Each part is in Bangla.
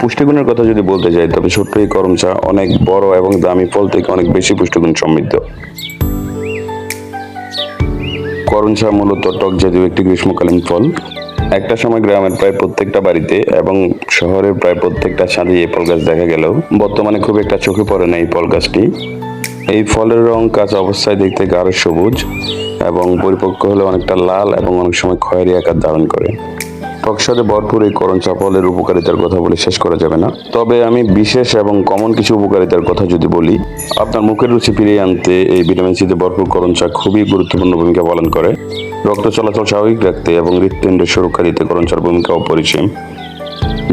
পুষ্টিগুণের কথা যদি বলতে যাই, তবে ছোট্ট এই করম চা অনেক বড় এবং দামি ফল থেকে অনেক বেশি পুষ্টিগুণ সমৃদ্ধ। করম চা মূলত টক জাতীয় একটি গ্রীষ্মকালীন ফল। একটা সময় গ্রামের প্রায় প্রত্যেকটা বাড়িতে এবং শহরের প্রায় প্রত্যেকটা ছাদে এই ফল গাছ দেখা গেলেও বর্তমানে খুব একটা চোখে পড়ে না এই ফল গাছটি। এই ফলের রং কাঁচা অবস্থায় দেখতে গাঢ় সবুজ এবং পরিপক্ক হলে অনেকটা লাল এবং অনেক সময় খয়েরি আকার ধারণ করে। টকসাদে ভরপুর এই করণ ফলের উপকারিতার কথা বলে শেষ করা যাবে না। তবে আমি বিশেষ এবং কমন কিছু উপকারিতার কথা যদি বলি, আপনার মুখের রুচি ফিরিয়ে আনতে এই ভিটামিন সিতে ভরপুর চা খুবই গুরুত্বপূর্ণ ভূমিকা পালন করে। রক্ত চলাচল স্বাভাবিক রাখতে এবং হৃৎপিণ্ডের সুরক্ষা দিতে চার ভূমিকা অপরিসীম।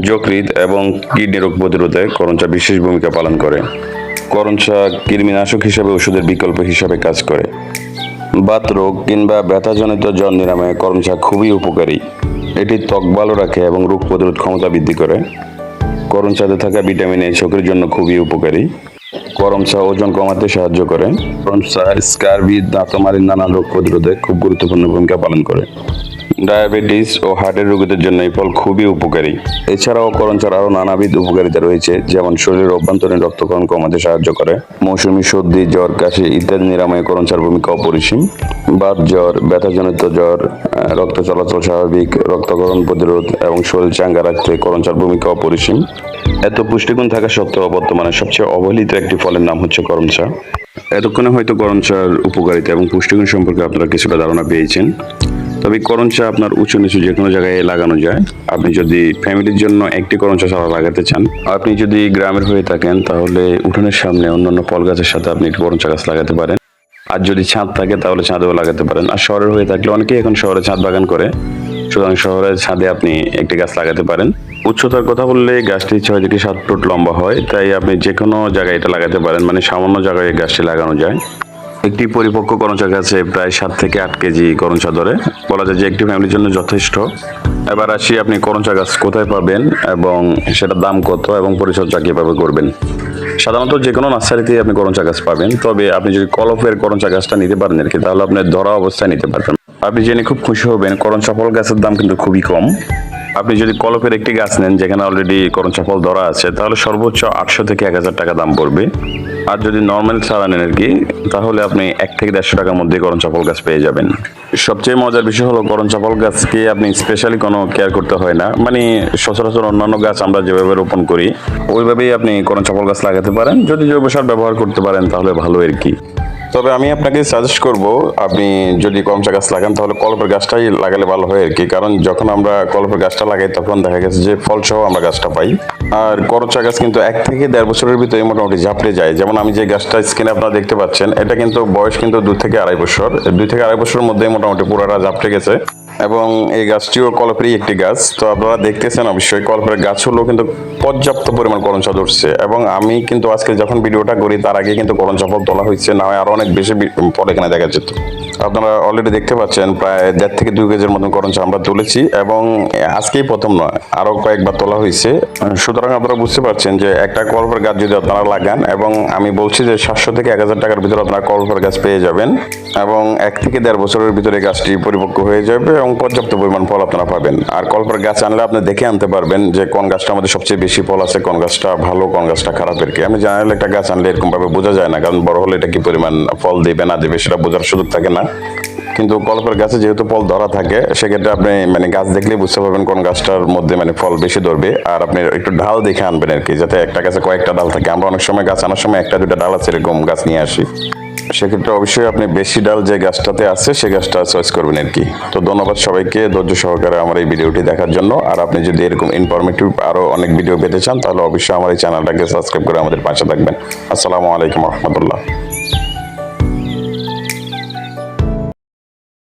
যকৃৎ এবং কিডনি রোগ প্রতিরোধে করণ চা বিশেষ ভূমিকা পালন করে। করণ চা কৃমিনাশক হিসাবে ওষুধের বিকল্প হিসাবে কাজ করে। বাত রোগ কিংবা ব্যথাজনিত জ্বর নিরাময়ে করম চা খুবই উপকারী। এটি ত্বক ভালো রাখে এবং রোগ প্রতিরোধ ক্ষমতা বৃদ্ধি করে। করম চাতে থাকা ভিটামিন এ চোখের জন্য খুবই উপকারী। করম চা ওজন কমাতে সাহায্য করে। করম চা স্কারবি দাঁতমারির নানান রোগ প্রতিরোধে খুব গুরুত্বপূর্ণ ভূমিকা পালন করে। ডায়াবেটিস ও হার্টের রোগীদের জন্য এই ফল খুবই উপকারী। এছাড়াও করঞ্চার আরও নানাবিধ উপকারিতা রয়েছে, যেমন শরীরের অভ্যন্তরীণ রক্তকরণ কমাতে সাহায্য করে। মৌসুমি সর্দি, জ্বর, কাশি ইত্যাদি নিরাময়ে করঞ্চার ভূমিকা অপরিসীম। বাত জ্বর, ব্যথাজনিত জ্বর রক্ত চলাচল স্বাভাবিক রক্তকরণ প্রতিরোধ এবং শরীর চাঙ্গা রাখতে করঞ্চার ভূমিকা অপরিসীম। এত পুষ্টিগুণ থাকা সত্ত্বেও বর্তমানে সবচেয়ে অবহেলিত একটি ফলের নাম হচ্ছে করম চা এতক্ষণে হয়তো করম চার উপকারিতা এবং পুষ্টিগুণ সম্পর্কে আপনারা কিছুটা ধারণা পেয়েছেন। তবে করণ চা আপনার উঁচু নিচু যে কোনো জায়গায় লাগানো যায়। আপনি যদি ফ্যামিলির জন্য একটি করণ চা চারা লাগাতে চান, আপনি যদি গ্রামের হয়ে থাকেন, তাহলে উঠোনের সামনে অন্যান্য ফল গাছের সাথে আপনি একটি করণ চা গাছ লাগাতে পারেন। আর যদি ছাদ থাকে, তাহলে ছাদেও লাগাতে পারেন। আর শহরের হয়ে থাকলে অনেকেই এখন শহরে ছাদ বাগান করে। সুতরাং শহরের ছাদে আপনি একটি গাছ লাগাতে পারেন। উচ্চতার কথা বললে গাছটি ছয় থেকে সাত ফুট লম্বা হয়, তাই আপনি যে কোনো জায়গায় এটা লাগাতে পারেন মানে সামান্য জায়গায় গাছটি লাগানো যায়। একটি পরিপক্ক করঞ্চা গাছে প্রায় সাত থেকে আট কেজি করঞ্চা ধরে। বলা যায় যে একটি ফ্যামিলির জন্য যথেষ্ট। এবার আসি আপনি করঞ্চা গাছ কোথায় পাবেন এবং সেটার দাম কত এবং পরিচর্যা কীভাবে করবেন? সাধারণত যে কোনো নার্সারিতে আপনি করঞ্চা গাছ পাবেন, তবে আপনি যদি কলফের করঞ্চা গাছটা নিতে পারেন আর কি, তাহলে আপনি ধরা অবস্থায় নিতে পারবেন। আপনি জেনে খুব খুশি হবেন করঞ্চা ফল গাছের দাম কিন্তু খুবই কম। আপনি যদি কলপের একটি গাছ নেন, যেখানে অলরেডি করঞ্চা ফল ধরা আছে, তাহলে সর্বোচ্চ আটশো থেকে এক হাজার টাকা দাম পড়বে। আর যদি নর্মাল ছাড়া নেন আর কি, তাহলে আপনি এক থেকে দেড়শো টাকার মধ্যে গরম চাপল গাছ পেয়ে যাবেন। সবচেয়ে মজার বিষয় হলো গরম চাপল গাছকে আপনি স্পেশালি কোনো কেয়ার করতে হয় না। মানে সচরাচর অন্যান্য গাছ আমরা যেভাবে রোপণ করি, ওইভাবেই আপনি গরম চাপল গাছ লাগাতে পারেন। যদি জৈব সার ব্যবহার করতে পারেন, তাহলে ভালো আর কি। তবে আমি আপনাকে সাজেস্ট করব, আপনি যদি কমচা গাছ লাগান, তাহলে কলপের গাছটাই লাগালে ভালো হয় আর কি। কারণ যখন আমরা কলপের গাছটা লাগাই, তখন দেখা গেছে যে ফল সহ আমরা গাছটা পাই। আর করচা গাছ কিন্তু এক থেকে দেড় বছরের ভিতরে মোটামুটি ঝাঁপড়ে যায়। যেমন আমি যে গাছটা স্ক্রিনে আপনারা দেখতে পাচ্ছেন, এটা কিন্তু বয়স কিন্তু দু থেকে আড়াই বছর। দুই থেকে আড়াই বছরের মধ্যে মোটামুটি পুরোটা ঝাঁপড়ে গেছে। এবং এই গাছটিও কলপেরই একটি গাছ। তো আপনারা দেখতেছেন অবশ্যই কলপের গাছগুলো কিন্তু পর্যাপ্ত পরিমাণ করঞ্চা ধরছে এবং আমি কিন্তু আজকে যখন ভিডিওটা করি, তার আগে কিন্তু করঞ্চা ফল তোলা হয়েছে। না হয় আরও অনেক বেশি পরে এখানে দেখা যেত। আপনারা অলরেডি দেখতে পাচ্ছেন, প্রায় দেড় থেকে দুই কেজির মতন করঞ্চা আমরা তুলেছি এবং আজকেই প্রথম নয়, আরও কয়েকবার তোলা হয়েছে। সুতরাং আপনারা বুঝতে পারছেন যে একটা কলপের গাছ যদি আপনারা লাগান এবং আমি বলছি যে সাতশো থেকে এক হাজার টাকার ভিতরে আপনারা কলপের গাছ পেয়ে যাবেন এবং এক থেকে দেড় বছরের ভিতরে গাছটি পরিপক্ক হয়ে যাবে এবং পর্যাপ্ত পরিমাণ ফল আপনারা পাবেন। আর কলপের গাছ আনলে আপনি দেখে আনতে পারবেন যে কোন গাছটা আমাদের সবচেয়ে বেশি ফল আছে, কোন গাছটা ভালো, কোন গাছটা খারাপ আর কি। আমি জানালে একটা গাছ আনলে এরকমভাবে বোঝা যায় না, কারণ বড় হলে এটা কি পরিমাণ ফল দেবে, না দেবে, সেটা বোঝার সুযোগ থাকে না। কিন্তু কলপের গাছে যেহেতু ফল ধরা থাকে, সেক্ষেত্রে আপনি মানে গাছ দেখলেই বুঝতে পারবেন কোন গাছটার মধ্যে মানে ফল বেশি ধরবে। আর আপনি একটু ঢাল দেখে আনবেন আর কি, যাতে একটা গাছে কয়েকটা ডাল থাকে। আমরা অনেক সময় গাছ আনার সময় একটা দুটা ডাল আছে এরকম গাছ নিয়ে আসি। সেক্ষেত্রে অবশ্যই আপনি বেশি ডাল যে গাছটাতে আছে, সে গাছটা চয়েস করবেন আর কি। তো ধন্যবাদ সবাইকে, ধৈর্য সহকারে আমার এই ভিডিওটি দেখার জন্য। আর আপনি যদি এরকম ইনফরমেটিভ আরও অনেক ভিডিও পেতে চান, তাহলে অবশ্যই আমার এই চ্যানেলটাকে সাবস্ক্রাইব করে আমাদের পাশে থাকবেন। আসসালামু আলাইকুম রহমতুল্লাহ।